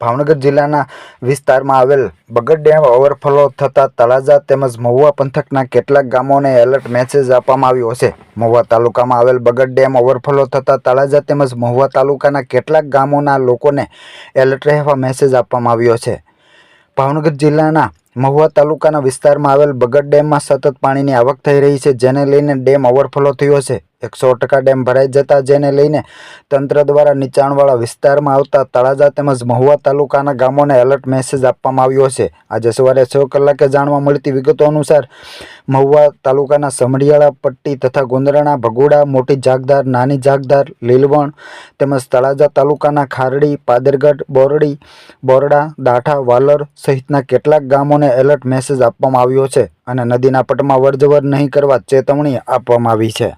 ભાવનગર જિલ્લાના વિસ્તારમાં આવેલ બગડ ડેમ ઓવરફ્લો થતાં તળાજા તેમજ મહુવા પંથકના કેટલાક ગામોને એલર્ટ મેસેજ આપવામાં આવ્યો છે. મહુવા તાલુકામાં આવેલ બગડ ડેમ ઓવરફ્લો થતાં તળાજા તેમજ મહુવા તાલુકાના કેટલાક ગામોના લોકોને એલર્ટ રહેવા મેસેજ આપવામાં આવ્યો છે. ભાવનગર જિલ્લાના મહુવા તાલુકાના વિસ્તારમાં આવેલ બગડ ડેમમાં સતત પાણીની આવક થઈ રહી છે, જેને લઈને ડેમ ઓવરફ્લો થયો છે. એકસો ટકા ડેમ ભરાઈ જતા જેને લઈને તંત્ર દ્વારા નીચાણવાળા વિસ્તારમાં આવતા તળાજા તેમજ મહુવા તાલુકાના ગામોને એલર્ટ મેસેજ આપવામાં આવ્યો છે. આજે સવારે છ કલાકે જાણવા મળતી વિગતો અનુસાર મહુવા તાલુકાના સમઢિયાળા પટ્ટી તથા ગુંદરણા ભગોડા, મોટી જાગદાર, નાની જાગદાર, લીલવણ તેમજ તળાજા તાલુકાના ખારડી, પાદરગઢ, બોરડી, બોરડા, દાઠા, વાલર સહિતના કેટલાક ગામોને એલર્ટ મેસેજ આપવામાં આવ્યો છે અને નદીના પટમાં વરજવર નહીં કરવા ચેતવણી આપવામાં આવી છે.